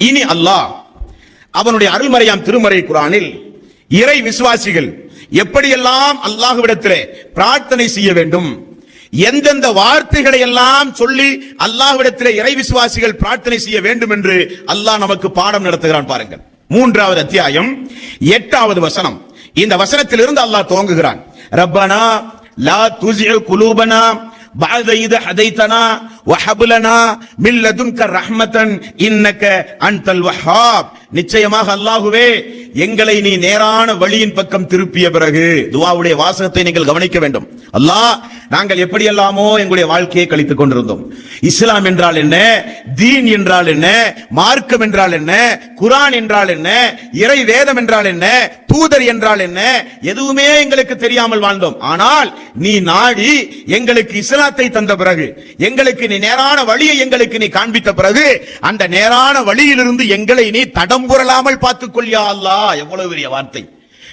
இனி அல்லாஹ் அவனுடைய அருள்மறையாம் திருமறை குரானில் இறை விசுவாசிகள் எப்படியெல்லாம் அல்லாஹுவிடத்திலே பிரார்த்தனை செய்ய வேண்டும் எந்தெந்த வார்த்தைகளை எல்லாம் சொல்லி அல்லாஹ்விடத்திலே இறை விசுவாசிகள் பிரார்த்தனை செய்ய வேண்டும் என்று அல்லாஹ் நமக்கு பாடம் நடத்துகிறான் பாருங்கள். மூன்றாவது அத்தியாயம் எட்டாவது வசனம். இந்த வசனத்திலிருந்து அல்லாஹ் துவங்குகிறான். ரப்பனா லா துசிய குலூபனா بعد إذا هديتنا وهب لنا من لدنك رحمة إنك أنت الوهاب. நிச்சயமாக அல்லாஹுவே எங்களை நீ நேரான வழியின் பக்கம் திருப்பிய பிறகு துவாவுடைய வாசகத்தை நீங்கள் கவனிக்க வேண்டும். அல்லாஹ் நாங்கள் எப்படியெல்லாமோ எங்களுடைய வாழ்க்கையை கழித்துக் கொண்டிருந்தோம். இஸ்லாம் என்றால் என்ன? தீன் என்றால் என்ன? மார்க்கம் என்றால் என்ன? குரான் என்றால் என்ன? இறை வேதம் என்றால் என்ன? தூதர் என்றால் என்ன? எதுவுமே எங்களுக்கு தெரியாமல் வாழ்ந்தோம். ஆனால் நீ நாடி எங்களுக்கு இஸ்லாத்தை தந்த பிறகு எங்களுக்கு நீ நேரான வழியை எங்களுக்கு நீ காண்பித்த பிறகு அந்த நேரான வழியிலிருந்து எங்களை நீ தடம்புரலாமல் பார்த்துக் கொள்ளியா அல்லாஹ். எவ்வளவு பெரிய வார்த்தை.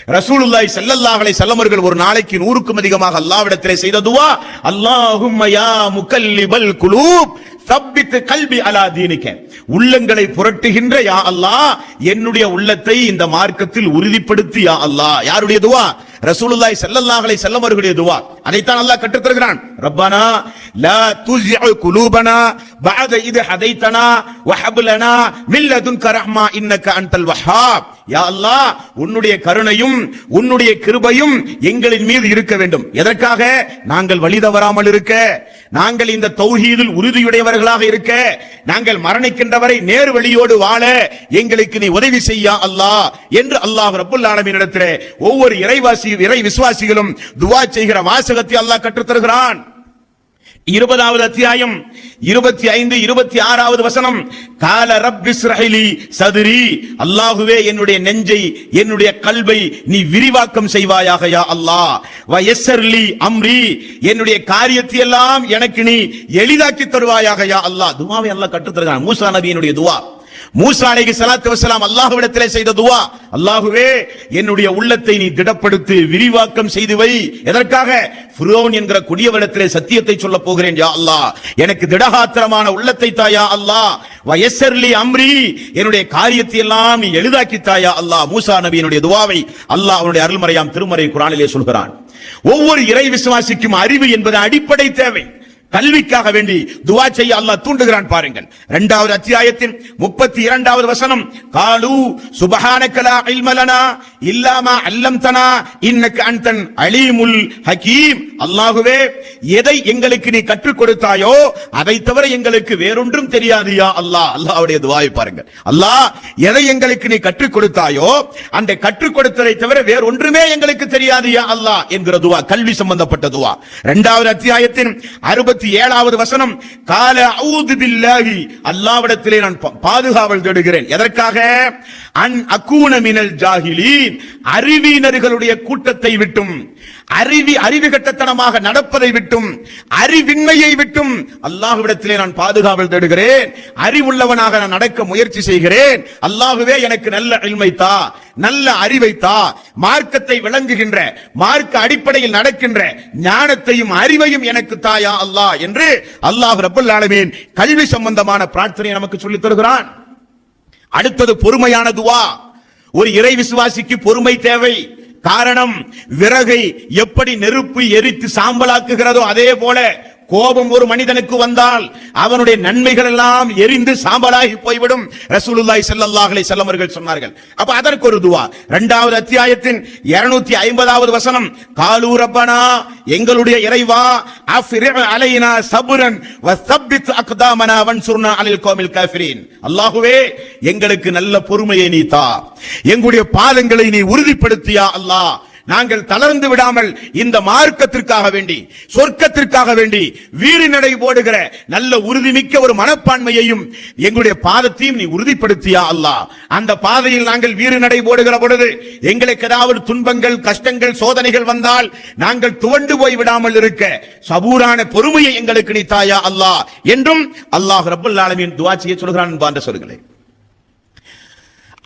ரசூலுல்லாய் செல்லல்லாஹலை செல்லமர்கள் ஒரு நாளைக்கு நூறுக்கும் அதிகமாக அல்லாவிடத்திலே செய்த துவா அல்லாஹும்ம யா முக்கல்லிபல் குலூப். சப்பித்து கல்வி அலா தீனிக்க. உள்ளங்களை புரட்டுகின்ற யா அல்லாஹ் என்னுடைய உள்ளத்தை இந்த மார்க்கத்தில் உறுதிப்படுத்தி யா அல்லாஹ் யாருடைய துவா? ரசூலுல்லாஹி ஸல்லல்லாஹு அலைஹி வஸல்லம் அவர்களுடைய துவா. அதைத்தான் அல்லாஹ் கற்றுத் தருகிறான் ரப்பனா லா துஸ்இ குலூபனா பஅத இது ஹதைத்தனா வஹப் லனா மின் லதுன்க ரஹ்மா இன்னக அன்தல் வஹ்ஹாப் யா அல்லாஹ் உன்னுடைய கருணையும் உன்னுடைய கிருபையும் எங்களின் மீது இருக்க வேண்டும். எதற்காக? நாங்கள் வழி தவறாமல் இருக்க நாங்கள் இந்த தௌஹீதில் உறுதியுடையவர்களாக இருக்க நாங்கள் மரணிக்கின்றவரை நேர் வழியோடு வாழ எங்களுக்கு நீ உதவி செய்யா அல்லாஹ் என்று அல்லாஹ் ரப்புல் ஆலமின் ஒவ்வொரு இறைவாசி இறை விசுவாசிகளும் துவா செய்கிற வாசகத்தை அல்லாஹ் கற்றுத் தருகிறான் இருபதாவது அத்தியாயம் இருபத்தி ஐந்து இருபத்தி ஆறாவது வசனம். கால ரப்பிஸ்ரஹிலி சதுரி. அல்லாஹுவே என்னுடைய நெஞ்சை என்னுடைய கல்வை நீ விரிவாக்கம் செய்வாயாக யா அல்லாஹ். வயசர்லி அம்ரி. என்னுடைய காரியத்தை எல்லாம் எனக்கு நீ எளிதாக்கி தருவாயாக யா அல்லாஹ். துவாவை அல்லாஹ் கற்றுத்தருகிறான். மூசா நபியினுடைய துவா. மூசா அலைகி சலாத்து வசலாம் அல்லாஹுவிடத்திலே செய்த துவா. அல்லாஹுவே என்னுடைய உள்ளத்தை நீ திடப்படுத்து விரிவாக்கம் செய்து வை. எதற்காக? ஃபிரௌன் என்கிற கொடியவனிடத்திலே சத்தியத்தை சொல்ல போகிறேன் யா அல்லாஹ். எனக்கு திடகாத்திரமான உள்ளத்தை தாயா அல்லாஹ். வயசர்லி அம்ரி என்னுடைய காரியத்தை எல்லாம் நீ எளிதாக்கி தாயா அல்லாஹ். மூசா நபியினுடைய துவாவை அல்லாஹ் அவனுடைய அருள்மறையாம் திருமறை குரானிலே சொல்கிறான். ஒவ்வொரு இறை விசுவாசிக்கும் அறிவு என்பது அடிப்படை தேவை. கல்விக்காக வேண்டி துவா செய்ய அல்லாஹ் தூண்டுகிறான் பாருங்கள். இரண்டாவது அத்தியாயத்தின் முப்பத்தி இரண்டாவது வசனம் காலு சுபஹானக்கலா இல்மலனா இல்லாமா அல்லம்தனா? இன்னக்கு அன்தன் அலீமுல் ஹகீம். அல்லாஹுவே எதை எங்களுக்கு நீ கற்றுக் கொடுத்தாயோ அதை தவிர எங்களுக்கு வேறொன்றும் தெரியாதியா அல்லாஹ். அல்லாஹ்வுடைய துவாய் பாருங்க அல்லாஹ் எதை எங்களுக்கு நீ கற்றுக் கொடுத்தாயோ அந்த கற்றுக் கொடுத்ததை தவிர வேற ஒன்றுமே எங்களுக்கு தெரியாதியா அல்லாஹ் என்கிற துவா கல்வி சம்பந்தப்பட்ட துவா. இரண்டாவது அத்தியாயத்தின் அறுபத்தி ஏழாவது வசனம் கால அவுது பில்லாஹி. அல்லாவிடத்திலே நான் பாதுகாவல் தேடுகிறேன். எதற்காக? அன் அக்கூன மினல் ஜாகிலீன் அறிவியினர்களுடைய கூட்டத்தை விட்டும் அறிவி அறிவு கட்டத்தனமாக நடப்பதை விட்டும் அறிவின்மையை விட்டும் அல்லாஹுவிடத்திலே நான் பாதுகாவல் தேடுகிறேன். அறிவுள்ளவனாக நான் நடக்க முயற்சி செய்கிறேன். அல்லாஹுவே எனக்கு நல்ல அழிமை தா நல்ல அறிவை தா மார்க்கத்தை விளங்குகின்ற மார்க்க அடிப்படையில் நடக்கின்ற ஞானத்தையும் அறிவையும் எனக்கு தாயா அல்லாஹ் என்று அல்லாஹ் ரபுல் ஆலமீன் கல்வி சம்பந்தமான பிரார்த்தனை நமக்கு சொல்லித் தருகிறான். அடுத்தது பொறுமையான துவா. ஒரு இறை விசுவாசிக்கு பொறுமை தேவை. காரணம் விறகை எப்படி நெருப்பு எரித்து சாம்பலாக்குகிறதோ அதே போல கோபம் ஒரு மனிதனுக்கு வந்தால் அவனுடைய நன்மைகள் எல்லாம் எரிந்து சாம்பலாகி போய்விடும். ரசூலுல்லாய் செல்லல்லாஹலை செல்லவர்கள் சொன்னார்கள். அப்ப அதற்கு ஒரு துவா. இரண்டாவது அத்தியாயத்தின் 250 ஐம்பதாவது வசனம். காலு ரப்பனா எங்களுடைய இறைவா அலைனா சபுரன் வசப்பித் அக்தாமனா வன்சுர்னா அலில் கோமில் காஃபிரீன். அல்லாஹுவே எங்களுக்கு நல்ல பொறுமையை நீ தா. எங்களுடைய பாதங்களை நீ உறுதிப்படுத்தியா அல்லாஹ்? நாங்கள் தளர்ந்து விடாமல் இந்த மார்க்கத்திற்காக வேண்டி சொர்க்கத்திற்காக வேண்டி வீறு நடை போடுகிற நல்ல உறுதிமிக்க ஒரு மனப்பான்மையையும் எங்களுடைய பாதத்தையும் நீ உறுதிப்படுத்தியா அல்லாஹ்? அந்த பாதையில் நாங்கள் வீறு நடை போடுகிற பொழுது எங்களுக்கு ஏதாவது துன்பங்கள் கஷ்டங்கள் சோதனைகள் வந்தால் நாங்கள் துவண்டு போய் விடாமல் இருக்க சபூரான பொறுமையை எங்களுக்கு நீ தாயா அல்லாஹ்? என்றும் அல்லாஹ் ரபுல் ஆலமின் துவாச்சியை சொல்கிறான் பாண்ட சொல்கிறேன்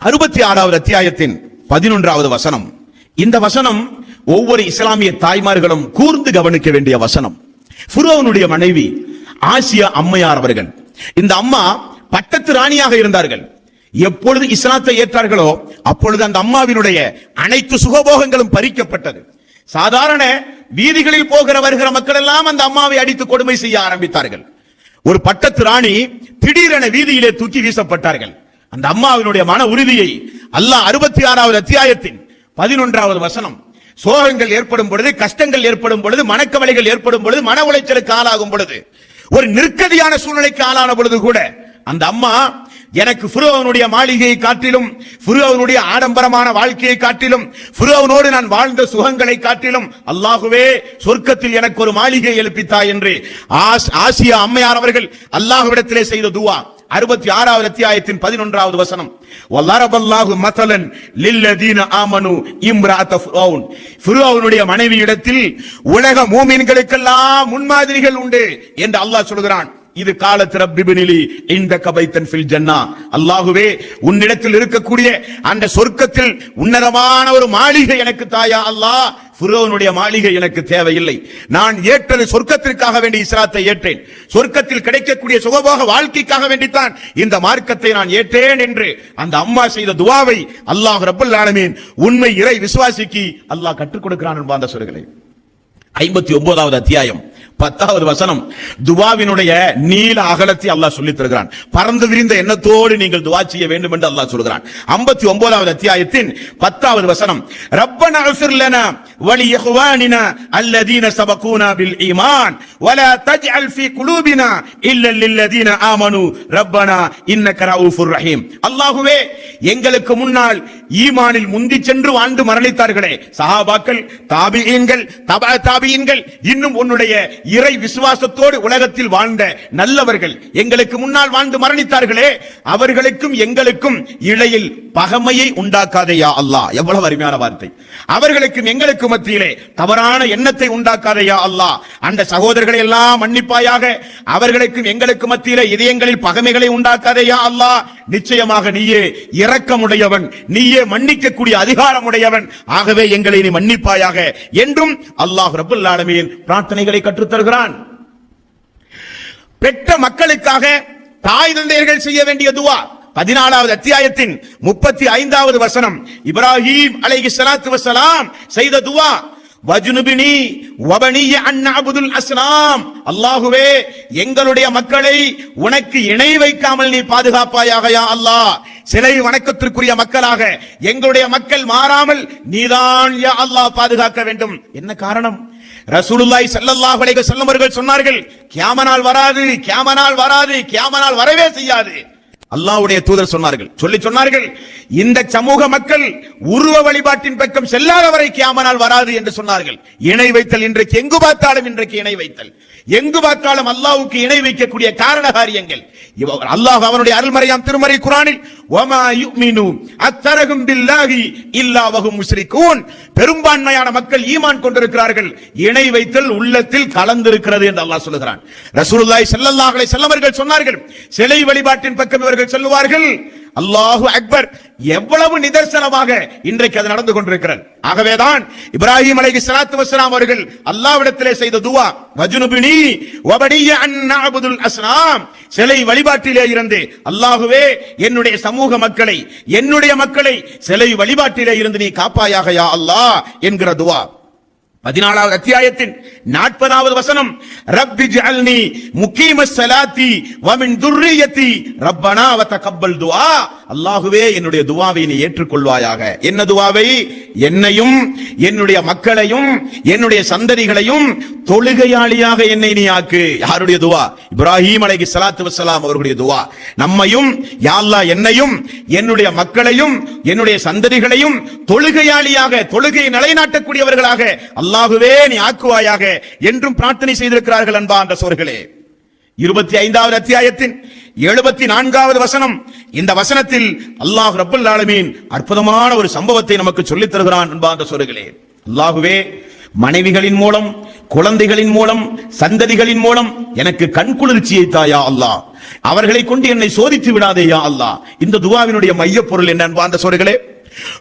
அறுபத்தி ஆறாவது அத்தியாயத்தின் பதினொன்றாவது வசனம். இந்த வசனம் ஒவ்வொரு இஸ்லாமிய தாய்மார்களும் கூர்ந்து கவனிக்க வேண்டிய வசனம். ஃபுரோனுடைய மனைவி ஆசியா அம்மையார் அவர்கள். இந்த அம்மா பட்டத்து ராணியாக இருந்தார்கள். எப்பொழுது இஸ்லாத்தை ஏற்றார்களோ அப்பொழுது அந்த அம்மாவினுடைய அனைத்து சுகபோகங்களும் பறிக்கப்பட்டது. சாதாரண வீதிகளில் போகிற வருகிற மக்கள் எல்லாம் அந்த அம்மாவை அடித்து கொடுமை செய்ய ஆரம்பித்தார்கள். ஒரு பட்டத்து ராணி திடீரென வீதியிலே தூக்கி வீசப்பட்டார்கள். அந்த அம்மாவினுடைய மன உறுதியை அல்லாஹ் அறுபத்தி ஆறாவது அத்தியாயத்தின் பதினொன்றாவது வசனம். சோகங்கள் ஏற்படும் பொழுது கஷ்டங்கள் ஏற்படும் பொழுது மனக்கவலைகள் ஏற்படும் பொழுது மன உளைச்சலுக்கு ஆளாகும் பொழுது ஒரு நிற்கதியான சூழ்நிலைக்கு ஆளான பொழுது கூட அந்த அம்மா எனக்கு புருவனுடைய மாளிகையை காட்டிலும் புருவனுடைய ஆடம்பரமான வாழ்க்கையை காட்டிலும் புருவனோடு நான் வாழ்ந்த சுகங்களை காட்டிலும் அல்லாஹுவே சொர்க்கத்தில் எனக்கு ஒரு மாளிகை எழுப்பித்தாய் என்று ஆஸ்- ஆசியா அம்மையார் அவர்கள் அல்லாஹுவிடத்திலே செய்த துவா. அறுபத்தி ஆறாவது அத்தியாயத்தின் பதினொன்றாவது வசனம். வல்லரபல்லாஹு மதலன் லில்லதீன ஆமனு இம்ராத்த ஃபிரௌன். ஃபிரௌனுடைய மனைவியிடத்தில் உலக மூமின்களுக்கெல்லாம் முன்மாதிரிகள் உண்டு என்று அல்லாஹ் சொல்கிறான். இது காலத்து ரப்பிபினிலி இந்த கபைத்தன் ஃபில் ஜன்னா. அல்லாஹுவே உன்னிடத்தில் இருக்கக்கூடிய அந்த சொர்க்கத்தில் உன்னதமான ஒரு மாளிகை எனக்கு தாயா அல்லாஹ் ஃபிரௌனுடைய மாளிகை எனக்கு தேவையில்லை. நான் ஏற்றது சொர்க்கத்திற்காக வேண்டி இஸ்லாத்தை ஏற்றேன். சொர்க்கத்தில் கிடைக்கக்கூடிய சுகபோக வாழ்க்கைக்காக வேண்டித்தான் இந்த மார்க்கத்தை நான் ஏற்றேன் என்று அந்த அம்மா செய்த துவாவை அல்லாஹ் ரப்பல் ஆலமீன் உண்மை இறை விசுவாசிக்கு அல்லாஹ் கற்றுக் கொடுக்கிறான் என்பாந்த சொல்கிறேன் ஐம்பத்தி ஒன்பதாவது அத்தியாயம். பத்தாவது வசனம் துவாவினுடைய நீல அகலத்தை அல்லாஹ் சொல்லி தருகிறான். பறந்து விரிந்த எண்ணத்தோடு நீங்கள் துவா செய்ய வேண்டும் என்று அல்லாஹ் சொல்கிறான். ஐம்பத்தி ஒன்பதாவது அத்தியாயத்தின் பத்தாவது வசனம் ரப்பன அஃபிர் வலி இஹ்வானினா அல்லதீன சபகூனா பில் ஈமான் வலா தஜ்அல் ஃபீ குலூபினா இல்ல லில்லதீன ஆமனு ரப்பனா இன்னக ரഊஃபுர் ரஹீம். அல்லாஹ்வே எங்களுக்கு முன்னால் ஈமானில் முந்தி சென்று வாழ்ந்து மரணித்தார்களே. சஹாபாக்கள் தாபியீன்கள் தபா தாபியீன்கள் இன்னும் உன்னுடைய இறை விசுவாசத்தோடு உலகத்தில் வாழ்ந்த நல்லவர்கள் எங்களுக்கு முன்னால் வாழ்ந்து மரணித்தார்களே அவர்களுக்கும் எங்களுக்கும் இழையில் பகமையை உண்டாக்காதையா அல்லாஹ். எவ்வளவு அருமையான வார்த்தை. அவர்களுக்கும் எங்களுக்கு மத்தியிலே தவறான எண்ணத்தை உண்டாக்காதையா அல்லாஹ். அந்த சகோதரர்களை எல்லாம் மன்னிப்பாயாக அவர்களுக்கும் எங்களுக்கு மத்தியிலே இதயங்களில் பகைமைகளை உண்டாக்காதையா அல்லாஹ். நிச்சயமாக நீயே இரக்கமுடையவன் நீயே மன்னிக்கக்கூடிய அதிகாரமுடையவன். ஆகவே எங்களை நீ மன்னிப்பாயாக என்றும் அல்லாஹ் ரபுல் பிரார்த்தனைகளை கற்றுத் தருகிறான். பெற்ற மக்களுக்காக தாய் தந்தையர்கள் செய்ய வேண்டிய துவா. பதினாலாவது அத்தியாயத்தின் முப்பத்தி ஐந்தாவது வசனம். இப்ராஹிம் அலைஹி சலாத்து வசலாம் செய்த துவா. வஜ்னுபினி வபனிய அந்நஅபுதுல் அஸ்லாம். அல்லாஹுவே எங்களுடைய மக்களை உனக்கு இணை வைக்காமல் நீ பாதுகாப்பாயாக யா அல்லாஹ். சிலை வணக்கத்திற்குரிய மக்களாக எங்களுடைய மக்கள் மாறாமல் நீதான் யா அல்லாஹ் பாதுகாக்க வேண்டும். என்ன காரணம்? ரசூலுல்லாய் ஸல்லல்லாஹு அலைஹி வஸல்லம் அவர்கள் சொன்னார்கள் கியாமனால் வராது கியாமனால் வராது கியாமனால் வரவே செய்யாது. அல்லாஹ்வுடைய தூதர் சொன்னார்கள். சொல்லி சொன்னார்கள் இந்த சமூக மக்கள் உருவ வழிபாட்டின் பக்கம் செல்லாதவரை கியாமனால் வராது என்று சொன்னார்கள். இணை வைத்தல் இன்றைக்கு எங்கு பார்த்தாலும் இன்றைக்கு இணை வைத்தல். எங்கு பார்த்தாலும் அல்லாவுக்கு இணை வைக்கக்கூடிய காரண காரியங்கள் அல்லாஹ் அவனுடைய அருள்மறையாம் திருமறை குரானில் ஒமா யுமினு அத்தரகும் பில்லாஹி இல்லா வகும் முஸ்ரிகூன் பெரும்பான்மையான மக்கள் ஈமான் கொண்டிருக்கிறார்கள். இணை வைத்தல் உள்ளத்தில் கலந்திருக்கிறது என்று அல்லாஹ் சொல்லுகிறான். ரசூலுல்லாஹி ஸல்லல்லாஹு அலைஹி வஸல்லம் சொன்னார்கள் சிலை வழிபாட்டின் பக்கம் இவர்கள் சொல்லுவார்கள். அல்லாஹு அக்பர் எவ்வளவு நிதர்சனமாக இன்றைக்கு அது நடந்து கொண்டிருக்கிறது. ஆகவேதான் இப்ராஹிம் அலைஹி ஸலாத்து வஸலாம் அவர்கள் அல்லாஹ்விடத்திலே செய்த துவா வஜ்னுபினி வபடிய அன் நஅபுதுல் அஸ்னாம் சிலை வழிபாட்டிலே இருந்து அல்லாஹுவே என்னுடைய சமூக மக்களை என்னுடைய மக்களை சிலை வழிபாட்டிலே இருந்து நீ காப்பாயாக யா அல்லாஹ் என்கிற துவா. பதினாலாவது அத்தியாயத்தின் நாற்பதாவது வசனம் ரப்பி ஜஅல்னி முகீமஸ் ஸலாத்தி வ மின் துர்ரியத்தி ரப்பனா வ தகப்பல் துஆ. அல்லாஹுவே என்னுடைய துவாவை நீ ஏற்றுக்கொள்வாயாக. என்ன துவாவை? என்னையும் என்னுடைய மக்களையும் என்னுடைய சந்ததிகளையும் தொழுகையாளியாக என்னை நீ ஆக்கு. யாருடைய துவா? இப்ராஹிம் அலைகி சலாத்து வசலாம் அவர்களுடைய துவா. நம்மையும் யாழ்லா என்னையும் என்னுடைய மக்களையும் என்னுடைய சந்ததிகளையும் தொழுகையாளியாக தொழுகையை நிலைநாட்டக்கூடியவர்களாக அல்லாஹுவே நீ ஆக்குவாயாக என்றும் பிரார்த்தனை செய்திருக்கிறார்கள் அன்பா அந்த சோர்களே இருபத்தி ஐந்தாவது அத்தியாயத்தின் எழுபத்தி நான்காவது வசனம். இந்த வசனத்தில் அல்லாஹ் ரப்பல் ஆலமீன் அற்புதமான ஒரு சம்பவத்தை நமக்கு சொல்லித் தருகிறான் அன்பா அந்த அல்லாஹுவே மனைவிகளின் மூலம் குழந்தைகளின் மூலம் சந்ததிகளின் மூலம் எனக்கு கண் குளிர்ச்சியை தாயா அல்லாஹ். அவர்களை கொண்டு என்னை சோதித்து விடாதேயா அல்லாஹ். இந்த துவாவினுடைய மைய பொருள் என்ன அன்பா அந்த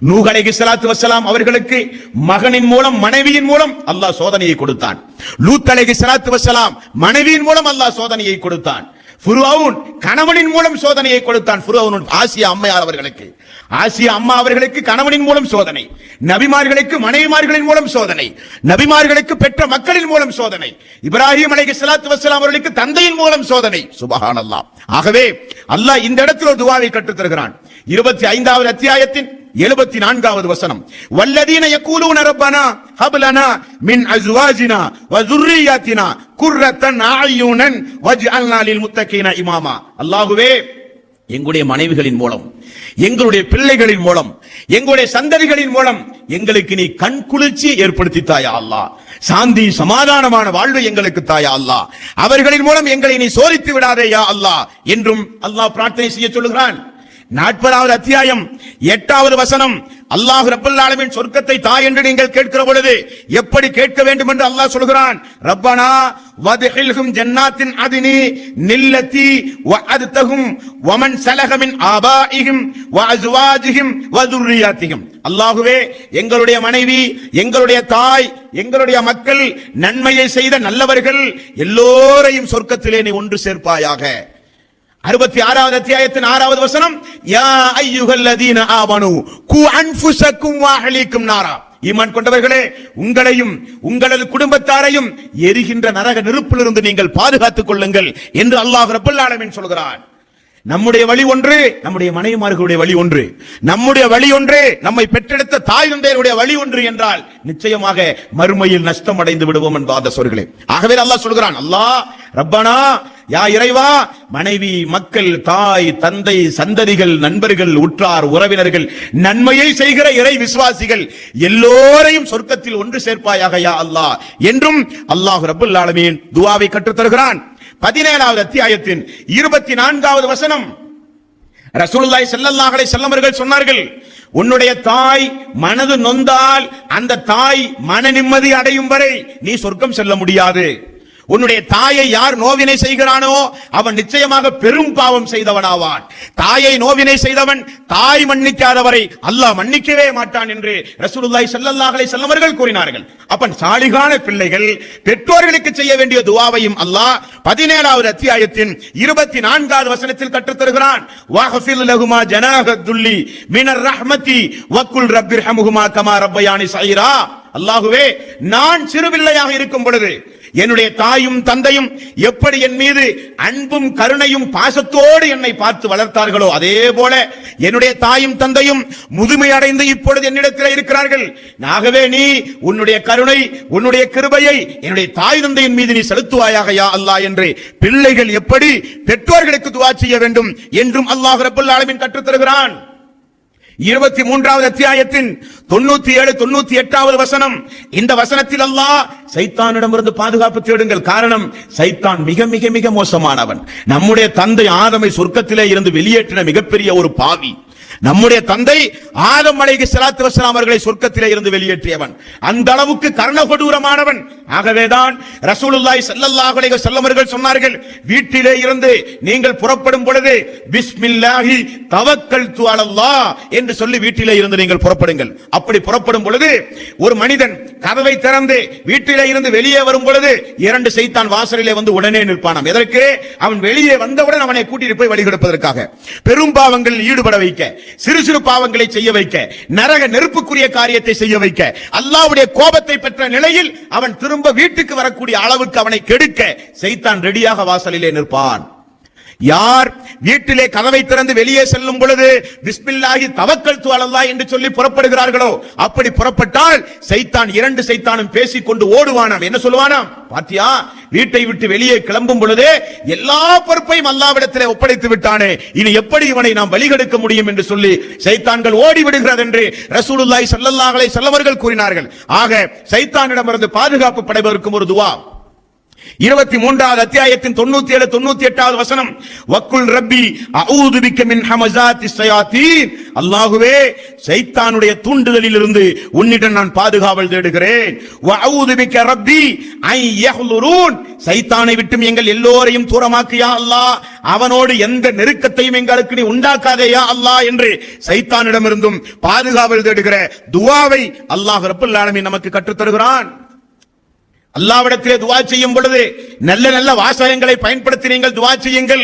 சோர்களே சலாத்து வசலாம் அவர்களுக்கு மகனின் மூலம் மனைவியின் மூலம் அல்லாஹ் சோதனையை கொடுத்தான். லூத் சலாத்து வசலாம் மனைவியின் மூலம் அல்லாஹ் சோதனையை கொடுத்தான். புருவவுன் கணவனின் மூலம் சோதனையை கொடுத்தான். ஃபுர்அவுன் ஆசியா அம்மையார் அவர்களுக்கு. ஆசியா அம்மா அவர்களுக்கு கணவனின் மூலம் சோதனை. நபிமார்களுக்கு மனைவிமார்களின் மூலம் சோதனை. நபிமார்களுக்கு பெற்ற மக்களின் மூலம் சோதனை. இப்ராஹிம் அலைஹி சலாத்து வசலாம் அவர்களுக்கு தந்தையின் மூலம் சோதனை. சுபஹானல்லாஹ். ஆகவே அல்லாஹ் இந்த இடத்தில் ஒரு துவாவை கற்றுத் தருகிறான் இருபத்தி ஐந்தாவது அத்தியாயத்தின் எழுபத்தி நான்காவது வசனம் வல்லதீன யக்கூலூன ரப்பனா ஹப்லனா மின் அஸ்வாஜினா வ ذُرِّيَّاتِنَا குர்ரத்தன் அயுனன் வஜ்அல்னா லில் முத்தகீன இமாமா அல்லாஹ்வே எங்களுடைய மனைவிகளின் மூலம் எங்களுடைய பிள்ளைகளின் மூலம் எங்களுடைய சந்ததிகளின் மூலம் எங்களுக்கு நீ கண் குளிர்ச்சி ஏற்படுத்தி தாயா அல்லாஹ் சாந்தி சமாதானமான வாழ்வை எங்களுக்கு தாயா அல்லாஹ் அவர்களின் மூலம் எங்களை நீ சோதித்து விடாதே யா அல்லாஹ் என்றும் அல்லாஹ் பிரார்த்தனை செய்ய சொல்லுகிறான் நாற்பதாவது அத்தியாயம் எட்டாவது வசனம். அல்லாஹ் ரப்பல் சொர்க்கத்தை தாய் என்று நீங்கள் கேட்கிற பொழுது எப்படி கேட்க வேண்டும் என்று அல்லாஹ் சொல்கிறான். ரப்பனா வதுஹில்ஹும் ஜன்னாத்தின் அதினி நில்லத்தி வ அதுதஹும் வமன் சலகமின் சலக வ ஆபாஇஹிம் வ வதுர்ரியாத்திஹிம். அல்லாஹ்வே எங்களுடைய மனைவி எங்களுடைய தாய் எங்களுடைய மக்கள் நன்மையை செய்த நல்லவர்கள் எல்லோரையும் சொர்க்கத்திலே நீ ஒன்று சேர்ப்பாயாக. அறுபத்தி ஆறாவது அத்தியாயத்தின் ஆறாவது வசனம் யா ஐயுகல்லதீன ஆவனு கு அன்புசக்கும் வாஹலிக்கும் நாரா. ஈமான் கொண்டவர்களே உங்களையும் உங்களது குடும்பத்தாரையும் எரிகின்ற நரக நெருப்பிலிருந்து நீங்கள் பாதுகாத்துக் கொள்ளுங்கள் என்று அல்லாஹ் ரபுல்லாலமின் சொல்கிறான். நம்முடைய வழி ஒன்று நம்முடைய மனைவிமார்களுடைய வழி ஒன்று. நம்முடைய வழி ஒன்று நம்மை பெற்றெடுத்த தாய் தந்தையருடைய வழி ஒன்று என்றால் நிச்சயமாக மறுமையில் நஷ்டம் அடைந்து விடுவோம் என்பாத சொல்களே ஆகவே அல்லாஹ் சொல்கிறான் அல்லாஹ் ரப்பனா யா இறைவா மனைவி மக்கள் தாய் தந்தை சந்ததிகள் நண்பர்கள் உற்றார் உறவினர்கள் நன்மையை செய்கிற இறை விசுவாசிகள் எல்லோரையும் சொர்க்கத்தில் ஒன்று சேர்ப்பாயாக யா அல்லாஹ். என்றும் அல்லாஹ் ரபுல் ஆலமீன் துஆவை கற்றுத் தருகிறான் பதினேழாவது அத்தியாயத்தின் இருபத்தி நான்காவது வசனம். ரசூலுல்லாய் ஸல்லல்லாஹு அலைஹி சொன்னார்கள் உன்னுடைய தாய் மனது நொந்தால் அந்த தாய் மன நிம்மதி அடையும் வரை நீ சொர்க்கம் செல்ல முடியாது. உன்னுடைய தாயை யார் நோவினை செய்கிறானோ அவன் நிச்சயமாக பெரும் பாவம் செய்தவனாவான். தாயை நோவினை செய்தவன் தாய் மன்னிக்காதவரை அல்லாஹ் மன்னிக்கவே மாட்டான் என்று ரசூலுல்லாய் ஸல்லல்லாஹு செல்லவர்கள் கூறினார்கள். அப்பன் சாலிகான பிள்ளைகள் பெற்றோர்களுக்கு செய்ய வேண்டிய துவாவையும் அல்லாஹ் பதினேழாவது அத்தியாயத்தின் இருபத்தி நான்காவது வசனத்தில் கற்றுத்தருகிறான். வாஹஃபில் லஹுமா ஜனாஹ மினர் ரஹ்மதி வக்குல் ரப்பிர்ஹமுஹுமா கமா ரப்பயானி சைரா அல்லாஹுவே நான் சிறுபிள்ளையாக இருக்கும் பொழுது என்னுடைய தாயும் தந்தையும் எப்படி என் மீது அன்பும் கருணையும் பாசத்தோடு என்னை பார்த்து வளர்த்தார்களோ அதே போல என்னுடைய தாயும் தந்தையும் முதுமை அடைந்து இப்பொழுது என்னிடத்தில் இருக்கிறார்கள். ஆகவே நீ உன்னுடைய கருணை உன்னுடைய கிருபையை என்னுடைய தாய் தந்தையின் மீது நீ செலுத்துவாயாக யா அல்லாஹ் என்று பிள்ளைகள் எப்படி பெற்றோர்களுக்கு துவா செய்ய வேண்டும் என்றும் அல்லாஹ் ரப்பல் கற்றுத்தருகிறான். கற்றுத் தருகிறான் இருபத்தி மூன்றாவது அத்தியாயத்தின் தொண்ணூத்தி ஏழு தொண்ணூத்தி எட்டாவது வசனம். இந்த வசனத்தில் அல்லாஹ் சைத்தானிடமிருந்து பாதுகாப்பு தேடுங்கள். காரணம் சைத்தான் மிக மிக மிக மோசமானவன். நம்முடைய தந்தை ஆதமை சொர்க்கத்திலே இருந்து வெளியேற்றின மிகப்பெரிய ஒரு பாவி. நம்முடைய தந்தை ஆதம் அலைஹி சலாத்து வசலாம் அவர்களை சொர்க்கத்திலே இருந்து வெளியேற்றியவன். அந்த அளவுக்கு கர்ணகொடூரமானவன் ஆகவேதான் ரசூலுல்லாய் ஸல்லல்லாஹு அலைஹி வஸல்லம் சொன்னார்கள் வீட்டிலே இருந்து நீங்கள் புறப்படும் பொழுது பிஸ்மில்லாஹி தவக்கல் அலல்லாஹ் என்று சொல்லி வீட்டிலே இருந்து நீங்கள் புறப்படுங்கள். அப்படி புறப்படும் பொழுது ஒரு மனிதன் கதவை திறந்து வீட்டிலே இருந்து வெளியே வரும் பொழுது இரண்டு செய்தான் வாசலிலே வந்து உடனே நிற்பானாம். எதற்கு? அவன் வெளியே வந்தவுடன் அவனை கூட்டிட்டு போய் வழிகெடுப்பதற்காக. பெரும் பாவங்களில் ஈடுபட வைக்க. சிறு சிறு பாவங்களை செய்ய வைக்க நரக நெருப்புக்குரிய காரியத்தை செய்ய வைக்க அல்லாவுடைய கோபத்தை பெற்ற நிலையில் அவன் திரும்ப வீட்டுக்கு வரக்கூடிய அளவுக்கு அவனை கெடுக்க செய்தான் ரெடியாக வாசலிலே நிற்பான். யார் வீட்டிலே கதவை திறந்து வெளியே செல்லும் பொழுது பிஸ்மில்லாஹி தவக்கல் துவலல்லா என்று சொல்லி புறப்படுகிறார்களோ? அப்படி புறப்பட்டால் சைத்தான் இரண்டு சைத்தானும் பேசிக் கொண்டு ஓடுவானாம். என்ன சொல்லுவானாம்? பாத்தியா வீட்டை விட்டு வெளியே கிளம்பும் பொழுதே எல்லா பொறுப்பையும் அல்லாவிடத்திலே ஒப்படைத்து விட்டானே. இனி எப்படி இவனை நாம் வழிகெடுக்க முடியும் என்று சொல்லி சைத்தான்கள் ஓடி விடுகிறது என்று ரசூலுல்லாய் சல்லல்லாஹலை செல்லவர்கள் கூறினார்கள். ஆக சைத்தானிடமிருந்து பாதுகாப்பு படைவதற்கும் ஒரு துவா. இருபத்தி மூன்றாவது அத்தியாயத்தின் தொண்ணூத்தி ஏழு தொண்ணூத்தி எட்டாவது வசனம். வக்குல் ரப்பி அவுதுபிக்க மின் ஹமசாத்தி ஷயாத்தீன் அல்லாஹுவே சைத்தானுடைய தூண்டுதலில் இருந்து உன்னிடம் நான் பாதுகாவல் தேடுகிறேன். வஅஊது ரப்பி ஐ யஹ்லுரூன் சைத்தானை விட்டும் எங்கள் எல்லோரையும் தூரமாக்கியா அல்லாஹ் அவனோடு எந்த நெருக்கத்தையும் எங்களுக்கு நீ உண்டாக்காதேயா அல்லாஹ் என்று சைத்தானிடமிருந்தும் பாதுகாவல் தேடுகிற துவாவை அல்லாஹ் ரப்பல் ஆலமீன் நமக்கு கற்றுத் தருகிறான் அல்லாவிடத்திலே துவா செய்யும் பொழுது நல்ல நல்ல வாசகங்களை பயன்படுத்தி நீங்கள் துவா செய்யுங்கள்.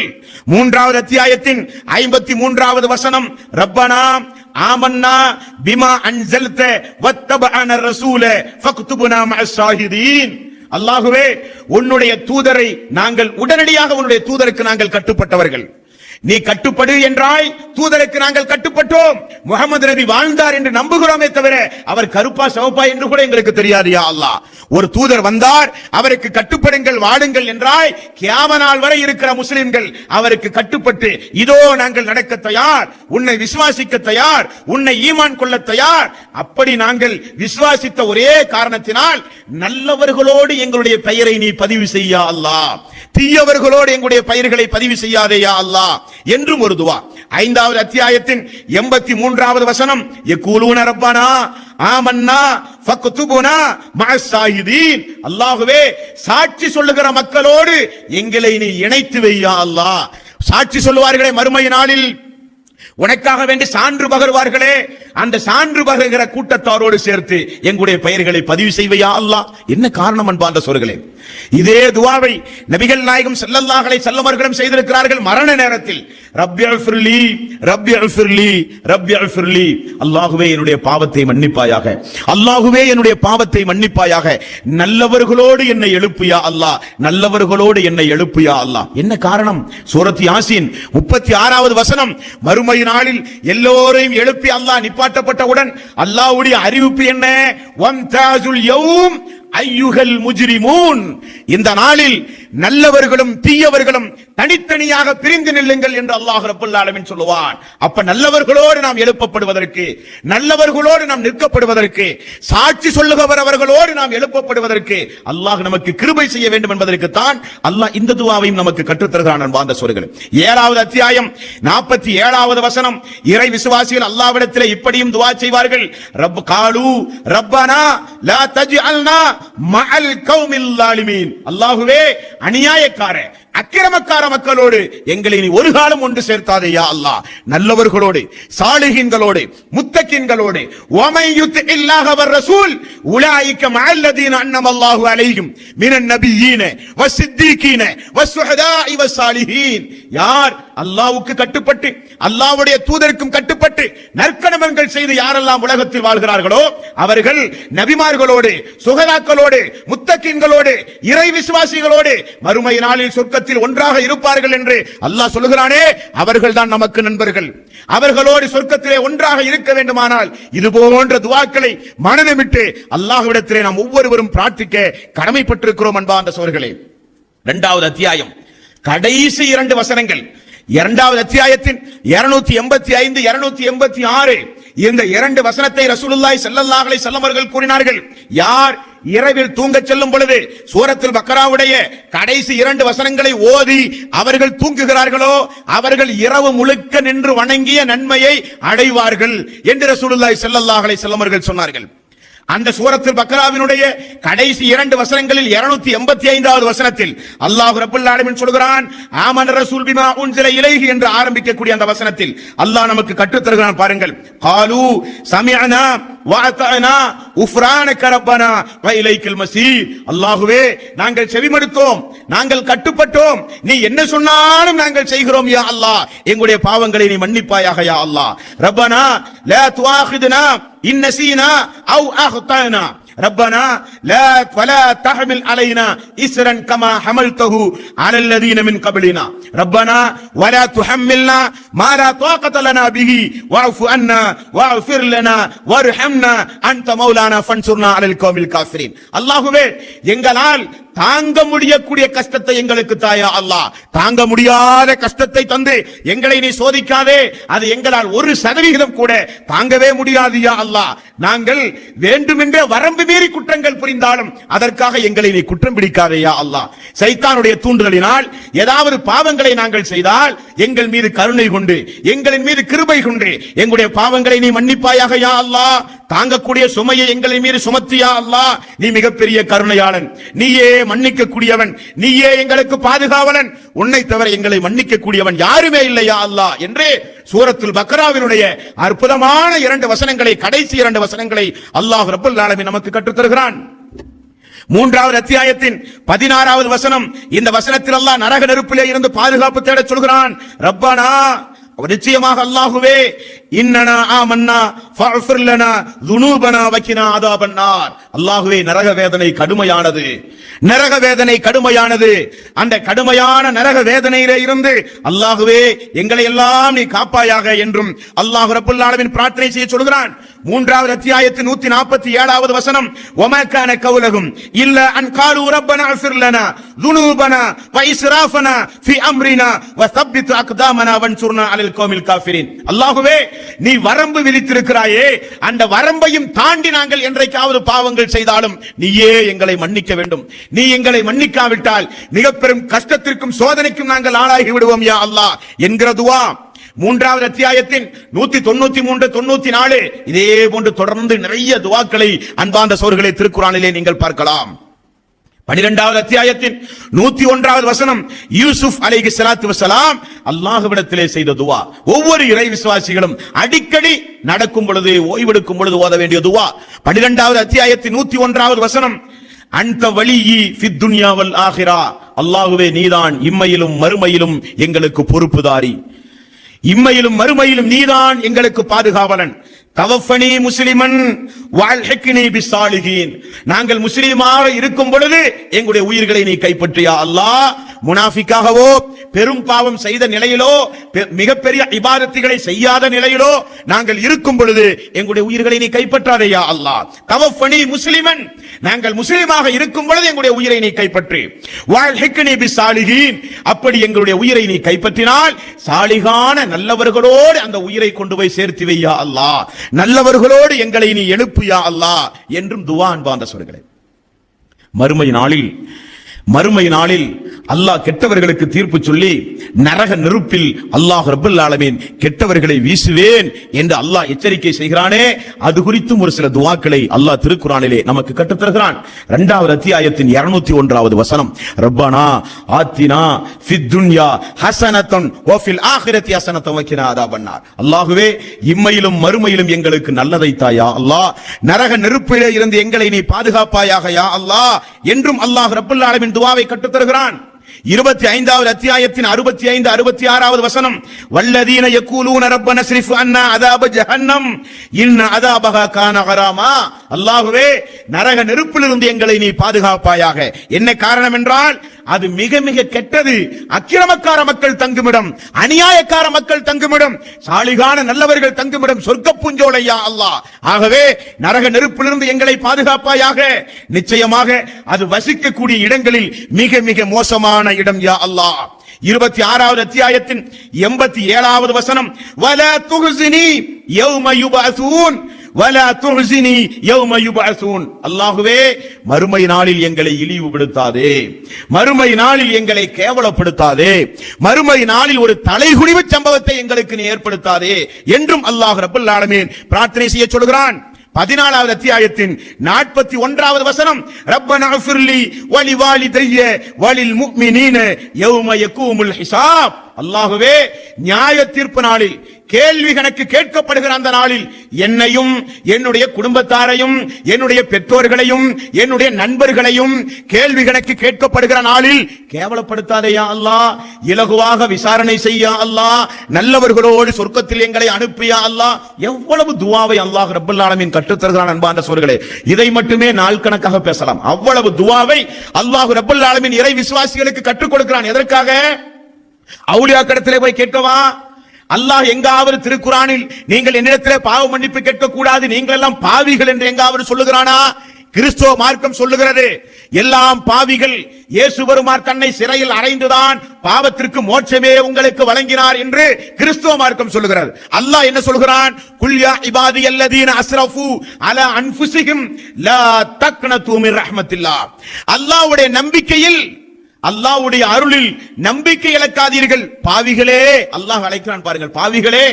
மூன்றாவது அத்தியாயத்தின் ஐம்பத்தி மூன்றாவது வசனம் ரப்பனா ஆமன்னா பிமா அன்சல்த வத்தபஅன ரசூல ஃபக்துபுனா மஅஸ் ஷாஹிதீன். அல்லாஹுவே உன்னுடைய தூதரை நாங்கள் உடனடியாக உன்னுடைய தூதருக்கு நாங்கள் கட்டுப்பட்டவர்கள். நீ கட்டுப்படு என்றாய். தூதருக்கு நாங்கள் கட்டுப்பட்டோம். முகமது நபி வாழ்ந்தார் என்று நம்புகிறோமே தவிர அவர் கருப்பா சவப்பா என்று கூட எங்களுக்கு தெரியாது யா அல்லாஹ். ஒரு தூதர் வந்தார் அவருக்கு கட்டுப்படுங்கள் வாடுங்கள் என்றாய் கியாம நாள் வரை இருக்கிற முஸ்லிம்கள் அவருக்கு கட்டுப்பட்டு இதோ நாங்கள் நடக்க தயார் உன்னை விசுவாசிக்க தயார் உன்னை ஈமான் கொள்ள தயார் அப்படி நாங்கள் விசுவாசித்த ஒரே காரணத்தினால் நல்லவர்களோடு எங்களுடைய பெயரை நீ பதிவு செய்யா அல்லா. தீயவர்களோடு எங்களுடைய பெயர்களை பதிவு செய்யாதேயா அல்லா. என்றும் ஒரு துவா. ஐந்தாவது அத்தியாயத்தின் எண்பத்தி மூன்றாவது வசனம் எக்கூலூன ரப்பானா ஆமன்னா ஃபக்துபுனா மஅஸ் ஷாஹிதீன் அல்லாஹ்வே சாட்சி சொல்லுகிற மக்களோடு எங்களை நீ இணைத்து வையா அல்லாஹ் சாட்சி சொல்லுவார்களே மறுமை நாளில் உனக்காக வேண்டி சான்று பகர்வார்களே. அந்த சான்று பகர்கிற கூட்டத்தாரோடு சேர்த்து எங்களுடைய பெயர்களை பதிவு செய்வையா அல்லா என்ன காரணம் அன்பார்ந்த சொல்களே இதே துவாவை நபிகள் நாயகம் ஸல்லல்லாஹு செல்லவர்களும் செய்திருக்கிறார்கள் மரண நேரத்தில். ரப்பி அல்ஃபிர்லி ரப்பி அல்ஃபிர்லி ரப்பி அல்ஃபிர்லி அல்லாஹ்வே என்னுடைய பாவத்தை மன்னிப்பாயாக. அல்லாஹுவே என்னுடைய பாவத்தை மன்னிப்பாயாக. நல்லவர்களோடு என்னை எழுப்பியா அல்லாஹ்? நல்லவர்களோடு என்னை எழுப்பியா அல்லாஹ்? என்ன காரணம்? சூரத் யாசின் முப்பத்தி ஆறாவது வசனம் நாளில் எல்லோரையும் எழுப்பி அல்லாஹ் நிப்பாட்டப்பட்டவுடன் அல்லாஹ்வுடைய அறிவிப்பு என்ன? வம்தாஜுல் யௌம் ஐயுகல் முஜ்ரிமூன். இந்த நாளில் நல்லவர்களும் தீயவர்களும் தனித்தனியாக பிரிந்து நில்லுங்கள் என்று அல்லாஹ் ரப்பல் சொல்லுவான். அப்ப நல்லவர்களோடு நாம் எழுப்பப்படுவதற்கு நல்லவர்களோடு நாம் நிற்கப்படுவதற்கு சாட்சி சொல்லுகிறவர் அவர்களோடு நாம் எழுப்பப்படுவதற்கு அல்லாஹ் நமக்கு கிருபை செய்ய வேண்டும் என்பதற்கு தான் அல்லாஹ் இந்த துவாவையும் நமக்கு கற்றுத்தருகிறான் வாந்த அன்பார்ந்த ஏழாவது அத்தியாயம் நாற்பத்தி ஏழாவது வசனம் இறை விசுவாசிகள் அல்லாவிடத்தில் இப்படியும் துவா செய்வார்கள். ரப் காலு ரப்பனா லா தஜ்அல்னா மஅல் கௌமில் லாலிமீன் அல்லாஹ்வே அநியாயக்காரன். அக்கிரமக்கார மக்களோடு எங்களை நீ ஒரு காலம் ஒன்று சேர்த்தாதையா அல்லாஹ். நல்லவர்களோடு சாலிகின்களோடு முத்தக்கின்களோடு வமை யுத்தில்லாஹ வர் ரசூல் உலாய்க்க மல்லதீன் அன்னம் அல்லாஹு அலையும் மினன் நபியீன வசுஹதா இவ சாலிஹீன். யார் அல்லாவுக்கு கட்டுப்பட்டு அல்லாவுடைய தூதருக்கும் கட்டுப்பட்டு நற்கடமங்கள் செய்து யாரெல்லாம் உலகத்தில் வாழ்கிறார்களோ அவர்கள் நபிமார்களோடு சுகதாக்களோடு முத்தக்கின்களோடு இறை விசுவாசிகளோடு மறுமை நாளில் சொர்க்க சொர்க்கத்தில் ஒன்றாக இருப்பார்கள் என்று அல்லாஹ் சொல்லுகிறானே அவர்கள் தான் நமக்கு நண்பர்கள். அவர்களோடு சொர்க்கத்திலே ஒன்றாக இருக்க வேண்டுமானால் இது போன்ற துவாக்களை மனதமிட்டு அல்லாஹ்விடத்திலே நாம் ஒவ்வொருவரும் பிரார்த்திக்க கடமைப்பட்டிருக்கிறோம் அன்பா அந்த சோர்களே. இரண்டாவது அத்தியாயம். கடைசி இரண்டு வசனங்கள். இரண்டாவது அத்தியாயத்தின் இருநூத்தி எண்பத்தி ஐந்து இருநூத்தி எண்பத்தி ஆறு. இந்த இரண்டு வசனத்தை ரசூலுல்லாய் செல்லல்லாஹலை செல்லவர்கள் கூறினார்கள். யார் இரவில் தூங்கச் செல்லும் பொழுது சூரத்தில் பக்கராவுடைய கடைசி இரண்டு வசனங்களை ஓதி அவர்கள் தூங்குகிறார்களோ அவர்கள் இரவு முழுக்க நின்று வணங்கிய நன்மையை அடைவார்கள் என்று ரசூலுல்லாய் செல்லல்லாஹலை செல்லமர்கள் சொன்னார்கள். அந்த சூரத்தில் பக்ராவினுடைய கடைசி இரண்டு வசனங்களில் 285 எண்பத்தி ஐந்தாவது வசனத்தில் அல்லாஹ் ரப்பல் சொல்கிறான் ஆமன் ரசூல் பிமா உன்சில இலைகி என்று ஆரம்பிக்கக்கூடிய அந்த வசனத்தில் அல்லாஹ் நமக்கு கற்றுத்தருகிறான் பாருங்கள். காலு சமிஅனா வாத்தானா உஃப்ரான ரப்பனா வ மசி அல்லாஹுவே அல்லாஹ்வே நாங்கள் செவிமடுத்தோம் நாங்கள் கட்டுப்பட்டோம் நீ என்ன சொன்னாலும் நாங்கள் செய்கிறோம் யா அல்லாஹ். எங்களுடைய பாவங்களை நீ மன்னிப்பாயாக யா அல்லாஹ். ரப்பனா லா துவாஹிதுனா إن نسينا أو أخطأنا. ربنا لا فلا تحمل علينا إسرا كما حملته على الذين من قبلنا. ربنا ولا تحملنا ما لا طاقة لنا به. واعف عنا واغفر لنا وارحمنا. أنت مولانا فانصرنا على القوم الكافرين. الله ينقلال தாங்க முடியக்கூடிய கஷ்டத்தை எங்களுக்கு தாயா அல்லாஹ் தாங்க முடியாத கஷ்டத்தை தந்து எங்களை நீ சோதிக்காதே. அது எங்களால் ஒரு சதவிகிதம் கூட தாங்கவே முடியாது யா அல்லாஹ் நாங்கள் வேண்டுமென்றே வரம்பு மீறி குற்றங்கள் புரிந்தாலும் அதற்காக எங்களை நீ குற்றம் பிடிக்காதே யா அல்லாஹ் சைத்தானுடைய தூண்டுதலினால் ஏதாவது பாவங்களை நாங்கள் செய்தால் எங்கள் மீது கருணை கொண்டு எங்களின் மீது கிருபை கொண்டு எங்களுடைய பாவங்களை நீ மன்னிப்பாயாக யா அல்லாஹ் தாங்கக்கூடிய சுமையை எங்களின் மீது சுமத்தியா அல்லாஹ் நீ மிகப்பெரிய கருணையாளன். நீயே மன்னிக்க கூடியவன் நீயே எங்களுக்கு பாதுகாவலன். உன்னை தவிர எங்களை மன்னிக்க கூடியவன் யாருமே இல்லையா அல்லா? என்று சூரத்துல் பக்ராவினுடைய அற்புதமான இரண்டு வசனங்களை கடைசி இரண்டு வசனங்களை அல்லாஹ் ரபுல் ஆலமி நமக்கு கற்றுத்தருகிறான் மூன்றாவது அத்தியாயத்தின் பதினாறாவது வசனம் இந்த வசனத்தில் அல்லாஹ் நரக நெருப்பிலே இருந்து பாதுகாப்பு தேட சொல்கிறான். ரப்பானா நிச்சயமாக அல்லாஹுவே இன்னனா ஆமன்னா ஃபஃபிர்லனா துனூபனா வக்கினா அதாபன்னார். அல்லாஹுவே நரக வேதனை கடுமையானது. நரக வேதனை கடுமையானது. அந்த கடுமையான நரக வேதனையிலே இருந்து அல்லாஹுவே எங்களை எல்லாம் நீ காப்பாயாக என்றும் அல்லாஹ் ரப்புல்லாலவின் பிரார்த்தனை செய்ய சொல்கிறான். மூன்றாவது அத்தியாயத்து நூத்தி நாற்பத்தி ஏழாவது வசனம் ஒமக்கான கவுலகும் இல்ல அன் காலு ரப்பனா அஃபிர் லனா துனூபனா வ ஃபி அம்ரினா வ தப்பித் அக்தாமனா வன்சுர்னா அலில் கோமில் காஃபிரின். அல்லாஹுவே நீ வரம்பு விதித்திருக்கிறாயே அந்த வரம்பையும் தாண்டி நாங்கள் என்றைக்காவது பாவங்கள் செய்தாலும் நீயே எங்களை மன்னிக்க வேண்டும். நீ எங்களை மன்னிக்காவிட்டால் மிக பெரும் கஷ்டத்திற்கும் சோதனைக்கும் நாங்கள் ஆளாகி விடுவோம் யா அல்லாஹ் என்கிறதுவா மூன்றாவது அத்தியாயத்தின் நூத்தி தொண்ணூத்தி மூன்று தொண்ணூத்தி நாலு. இதே போன்று தொடர்ந்து நிறைய துவாக்களை அன்பாந்த சோர்களை திருக்குறானிலே நீங்கள் பார்க்கலாம். பனிரெண்டாவது அத்தியாயத்தின் நூத்தி ஒன்றாவது வசனம் யூசுப் அலைகி சலாத்து வசலாம் அல்லாஹுவிடத்திலே செய்த துவா. ஒவ்வொரு இறை விசுவாசிகளும் அடிக்கடி நடக்கும் பொழுது ஓய்வெடுக்கும் பொழுது ஓத வேண்டிய துவா. பனிரெண்டாவது அத்தியாயத்தின் நூத்தி ஒன்றாவது வசனம் அந்த வழியி பித்துன்யாவல் ஆகிறா அல்லாஹுவே நீதான் இம்மையிலும் மறுமையிலும் எங்களுக்கு பொறுப்புதாரி. இம்மையிலும் மறுமையிலும் நீதான் எங்களுக்கு பாதுகாவலன். தவஃபனி முஸ்லிமன் வாழ்ஹிக்னி பிஸ்ஸாலிஹீன் நாங்கள் முஸ்லீமாக இருக்கும் பொழுது எங்களுடைய உயிர்களை நீ கைப்பற்றியா அல்லாஹ்? முனாஃபிக்காகவோ பெரும் பாவம் செய்த நிலையிலோ பெ- மிகப்பெரிய இபாதத்துகளை செய்யாத நிலையிலோ நாங்கள் இருக்கும் பொழுது எங்களுடைய உயிர்களை நீ கைப்பற்றாதையா அல்லாஹ். தவஃபனி முஸ்லிமன். நாங்கள் முஸ்லிமாக இருக்கும் பொழுது எங்களுடைய உயிரை நீ கைப்பற்றி. பி சாலிகின் அப்படி எங்களுடைய உயிரை நீ கைப்பற்றினால் சாலிகான நல்லவர்களோடு அந்த உயிரை கொண்டு போய் சேர்த்து வையா அல்லாஹ். நல்லவர்களோடு எங்களை நீ எழுப்புயா அல்லாஹ் என்றும் துவா அன்பாந்த சொல்கிறேன் மறுமை நாளில் மறுமை நாளில் அல்லாஹ் கெட்டவர்களுக்கு தீர்ப்பு சொல்லி நரக நெருப்பில் அல்லாஹ் ரபுல் ஆலமீன் கெட்டவர்களை வீசுவேன் என்று அல்லாஹ் எச்சரிக்கை செய்கிறானே. அது குறித்தும் ஒரு சில துவாக்களை அல்லாஹ் திருக்குறானிலே நமக்கு கட்டுத்தருகிறான் இரண்டாவது அத்தியாயத்தின் இருநூத்தி ஒன்றாவது வசனம். ரப்பானா ஆத்தினா துன்யா ஹசனத்தன் ஓஃபில் ஆகிரத்தி ஹசனத்தன் வைக்கிறா அதா பண்ணார் அல்லாஹுவே இம்மையிலும் மறுமையிலும் எங்களுக்கு நல்லதை தாயா அல்லாஹ். நரக நெருப்பிலே இருந்து எங்களை நீ பாதுகாப்பாயாக யா அல்லாஹ். என்றும் அல்லாஹ் ரபுல் ஆலமின் துவாவை கற்றுத் தருகிறான் இருபத்தி ஐந்தாவது அத்தியாயத்தின் அறுபத்தி ஐந்து அறுபத்தி ஆறாவது வசனம் வல்லதீன யக்கூலூன ரப்பன ஸ்ரீஃப் அண்ணா அதாப ஜஹன்னம். இன்ன அதாபக கான கராமா நரக நெருப்பிலிருந்து எங்களை நீ பாதுகாப்பாயாக. என்ன காரணம் என்றால் அது மிக மிக கெட்டது. அக்கிரமக்கார மக்கள் தங்குமிடம் அநியாயக்கார மக்கள் தங்குமிடம் சாலிகான நல்லவர்கள் தங்குமிடம் சொர்க்க பூஞ்சோலையா அல்லாஹ். ஆகவே நரக நெருப்பிலிருந்து எங்களை பாதுகாப்பாயாக. நிச்சயமாக அது வசிக்கக்கூடிய இடங்களில் மிக மிக மோசமான இடம் யா அல்லாஹ். இருபத்தி ஆறாவது அத்தியாயத்தின் எண்பத்தி ஏழாவது வசனம் வல துகுசினி யௌம வல வலா துஹ்சினி யௌம யுபஅஸூன் மறுமை நாளில் எங்களை இழிவுபடுத்தாதே. மறுமை நாளில் எங்களை கேவலப்படுத்தாதே. மறுமை நாளில் ஒரு தலைகுனிவு சம்பவத்தை எங்களுக்கு நீ ஏற்படுத்தாதே. என்றும் அல்லாஹ் ரப்பல் ஆலமீன் பிரார்த்தனை செய்ய சொல்கிறான். பதினாலாவது அத்தியாயத்தின் நாற்பத்தி ஒன்றாவது வசனம் ரப்பன அஃபிர்லி வலி வாலிதைய வலில் முக்மினீன யௌம யகூமுல் ஹிசாப். அல்லாஹுவே நியாய தீர்ப்பு நாளில் கேள்வி கணக்கு கேட்கப்படுகிற அந்த நாளில் என்னையும் என்னுடைய குடும்பத்தாரையும் என்னுடைய பெற்றோர்களையும் என்னுடைய நண்பர்களையும் கேள்வி கணக்கு கேட்கப்படுகிற நாளில் கேவலப்படுத்தாதையா அல்லா இலகுவாக விசாரணை செய்யா அல்லா நல்லவர்களோடு சொர்க்கத்தில் எங்களை அனுப்பியா அல்லாஹ். எவ்வளவு துவாவை அல்லாஹ் ரப்பல் ஆலமீன் கற்றுத்தருகிறான் தருகிறான் சோர்களே. இதை மட்டுமே நாள் கணக்காக பேசலாம். அவ்வளவு துவாவை அல்லாஹ் ரப்பல் ஆலமின் இறை விசுவாசிகளுக்கு கற்றுக் கொடுக்கிறான். எதற்காக? அவுளியா கடத்திலே போய் கேட்கவா? அல்லாஹ் எங்காவது திருக்குறானில் நீங்கள் என்னிடத்திலே பாவ மன்னிப்பு கேட்க கூடாது நீங்கள் எல்லாம் பாவிகள் என்று எங்காவது சொல்லுகிறானா? கிறிஸ்துவ மார்க்கம் சொல்லுகிறது எல்லாம் பாவிகள் இயேசு பெருமார் தன்னை சிறையில் அடைந்துதான் பாவத்திற்கு மோட்சமே உங்களுக்கு வழங்கினார் என்று கிறிஸ்துவ மார்க்கம் சொல்லுகிறது. அல்லாஹ் என்ன சொல்கிறான்? குல்யா இபாதி அல்லதீன அஸ்ரஃபு அல அன்ஃபுசிஹிம் லா தக்னது மின் ரஹ்மத்தில்லாஹ் அல்லாஹ்வுடைய நம்பிக்கையில் அல்லாஹ்வுடைய அருளில் நம்பிக்கை இழக்காதீர்கள். பாவிகளே அல்லாஹ் அழைக்கிறான் பாருங்கள். பாவிகளே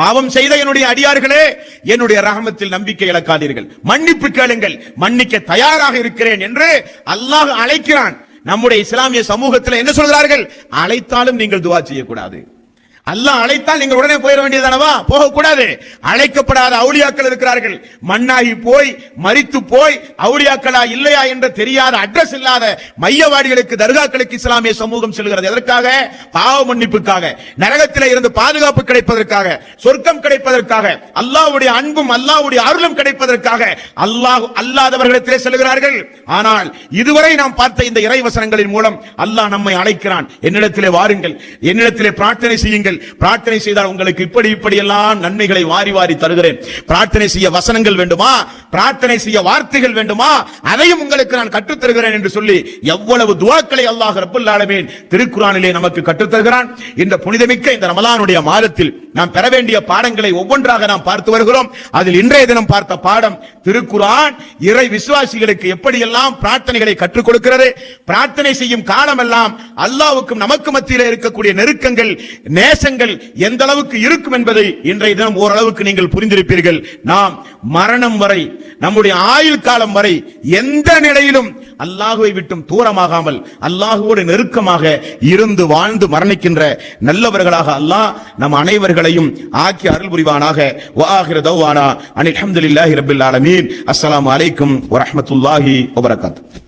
பாவம் செய்த என்னுடைய அடியார்களே என்னுடைய ரகமத்தில் நம்பிக்கை இழக்காதீர்கள். மன்னிப்பு கேளுங்கள். மன்னிக்க தயாராக இருக்கிறேன் என்று அல்லாஹ் அழைக்கிறான். நம்முடைய இஸ்லாமிய சமூகத்தில் என்ன சொல்கிறார்கள்? அழைத்தாலும் நீங்கள் துவா செய்யக்கூடாது. அல்லாஹ் அழைத்தால் நீங்கள் உடனே போயிட வேண்டியதானவா? போகக்கூடாது. அழைக்கப்படாத அவுளியாக்கள் இருக்கிறார்கள். மண்ணாகி போய் மறித்து போய் அவுளியாக்களா இல்லையா என்று தெரியாத அட்ரஸ் இல்லாத மையவாடிகளுக்கு தர்காக்களுக்கு இஸ்லாமிய சமூகம் செல்கிறது. எதற்காக? பாவ மன்னிப்புக்காக. நரகத்திலே இருந்து பாதுகாப்பு கிடைப்பதற்காக சொர்க்கம் கிடைப்பதற்காக அல்லாவுடைய அன்பும் அல்லாவுடைய அருளும் கிடைப்பதற்காக அல்லாஹ் அல்லாதவர்களிடத்திலே செல்கிறார்கள். ஆனால் இதுவரை நாம் பார்த்த இந்த இறைவசனங்களின் மூலம் அல்லாஹ் நம்மை அழைக்கிறான். என்னிடத்திலே வாருங்கள். என்னிடத்திலே பிரார்த்தனை செய்யுங்கள். பிரார்த்தனை செய்தால் உங்களுக்கு இப்படி இப்படி எல்லாம் நன்மைகளை வாரி வாரி தருகிறேன். பிரார்த்தனை செய்ய வசனங்கள் வேண்டுமா? பிரார்த்தனை செய்ய வார்த்தைகள் வேண்டுமா? அதையும் உங்களுக்கு நான் கற்றுத் தருகிறேன் என்று சொல்லி எவ்வளவு துவாக்களை அல்லாஹ் ரப்பல் திருக்குறானிலே நமக்கு கற்றுத் தருகிறான் இந்த புனிதமிக்க இந்த ரமலானுடைய மாதத்தில் நாம் பெற வேண்டிய பாடங்களை ஒவ்வொன்றாக நாம் பார்த்து வருகிறோம். அதில் இன்றைய தினம் பார்த்த பாடம் திருக்குரான் இறை விசுவாசிகளுக்கு எப்படியெல்லாம் பிரார்த்தனைகளை கற்றுக் கொடுக்கிறது பிரார்த்தனை செய்யும் காலமெல்லாம் அல்லாவுக்கும் நமக்கு மத்தியில் இருக்கக்கூடிய நெருக்கங்கள் நேசங்கள் எந்த அளவுக்கு இருக்கும் என்பதை இன்றைய தினம் ஓரளவுக்கு நீங்கள் புரிந்திருப்பீர்கள். நாம் மரணம் வரை நம்முடைய ஆயுள் காலம் வரை எந்த நிலையிலும் அல்லாஹுவை விட்டும் தூரமாகாமல் அல்லாஹுவோடு நெருக்கமாக இருந்து வாழ்ந்து மரணிக்கின்ற நல்லவர்களாக அல்லாஹ் நம் அனைவர்களையும் ஆக்கி அருள் புரிவானாக. வாஹிர தௌவானா அனில் அஹமதுல்லாஹி ரபில் ஆலமீன். அலைக்கும் வரஹ்மத்துல்லாஹி வபரகாத்துஹு